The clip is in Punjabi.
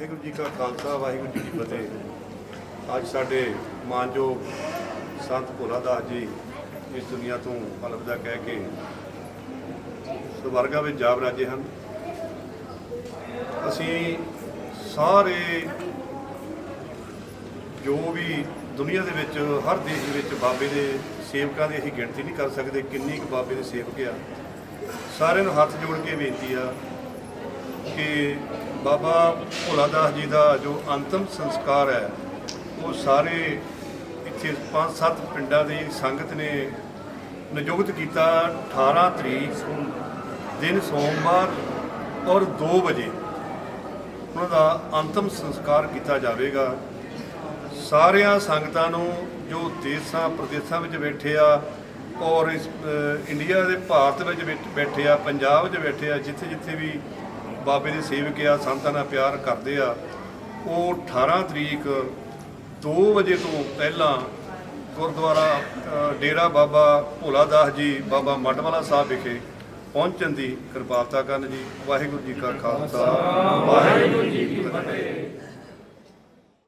ਵਾਹਿਗੁਰੂ ਜੀ ਕਾ ਖਾਲਸਾ, ਵਾਹਿਗੁਰੂ ਜੀ ਕੀ ਫਤਿਹ। ਅੱਜ ਸਾਡੇ ਮਾਨਯੋਗ ਸੰਤ ਭੋਲਾ ਦਾਸ ਜੀ ਇਸ ਦੁਨੀਆ ਤੋਂ ਅਲਵਿਦਾ ਕਹਿ ਕੇ ਸਵਰਗਾ ਵਿੱਚ ਜਾ ਬਰਾਜੇ ਹਨ। ਅਸੀਂ ਸਾਰੇ ਜੋ ਵੀ ਦੁਨੀਆ ਦੇ ਵਿੱਚ, ਹਰ ਦੇਸ਼ ਦੇ ਵਿੱਚ ਬਾਬੇ ਦੇ ਸੇਵਕਾਂ ਦੀ ਅਸੀਂ ਗਿਣਤੀ ਨਹੀਂ ਕਰ ਸਕਦੇ ਕਿੰਨੇ ਕੁ ਬਾਬੇ ਦੇ ਸੇਵਕ ਆ। ਸਾਰਿਆਂ ਨੂੰ ਹੱਥ ਜੋੜ ਕੇ ਬੇਨਤੀ ਆ ਕਿ ਬਾਬਾ ਭੋਲਾ ਦਾਸ ਜੀ ਦਾ ਜੋ ਅੰਤਮ ਸੰਸਕਾਰ ਹੈ, ਉਹ ਸਾਰੇ ਇੱਥੇ ਪੰਜ ਸੱਤ ਪਿੰਡਾਂ ਦੀ ਸੰਗਤ ਨੇ ਨਿਯੁਕਤ ਕੀਤਾ 18 ਤਰੀਕ ਦਿਨ ਸੋਮਵਾਰ ਔਰ 2 ਵਜੇ। ਉਹਨਾਂ ਦਾ ਅੰਤਮ ਸੰਸਕਾਰ ਕੀਤਾ ਜਾਵੇਗਾ। ਸਾਰਿਆਂ ਸੰਗਤਾਂ ਨੂੰ ਜੋ ਦੇਸ਼ਾਂ ਪ੍ਰਦੇਸ਼ਾਂ ਵਿੱਚ ਬੈਠੇ ਆ ਔਰ ਇਸ ਇੰਡੀਆ ਦੇ ਭਾਰਤ ਵਿੱਚ ਬੈਠ- ਬੈਠੇ ਆ, ਪੰਜਾਬ 'ਚ ਬੈਠੇ ਆ ਜਿੱਥੇ ਜਿੱਥੇ ਵੀ ਬਾਬੇ ਦੇ ਸੇਵਕ ਆ, ਸੰਤਾਂ ਨਾਲ ਪਿਆਰ ਕਰਦੇ ਆ। ਉਹ 18 ਤਰੀਕ 2 ਵਜੇ ਤੋਂ ਪਹਿਲਾਂ ਗੁਰਦੁਆਰਾ ਡੇਰਾ ਬਾਬਾ ਭੋਲਾ ਦਾਸ ਜੀ, ਬਾਬਾ ਮੱਡਵਾਲਾ ਸਾਹਿਬ ਵਿਖੇ ਪਹੁੰਚਣ ਦੀ ਕਿਰਪਾਲਤਾ ਕਰਨ ਜੀ। ਵਾਹਿਗੁਰੂ ਜੀ ਕਾ ਖਾਲਸਾ, ਵਾਹਿਗੁਰੂ ਜੀ ਕੀ ਫਤਿਹ।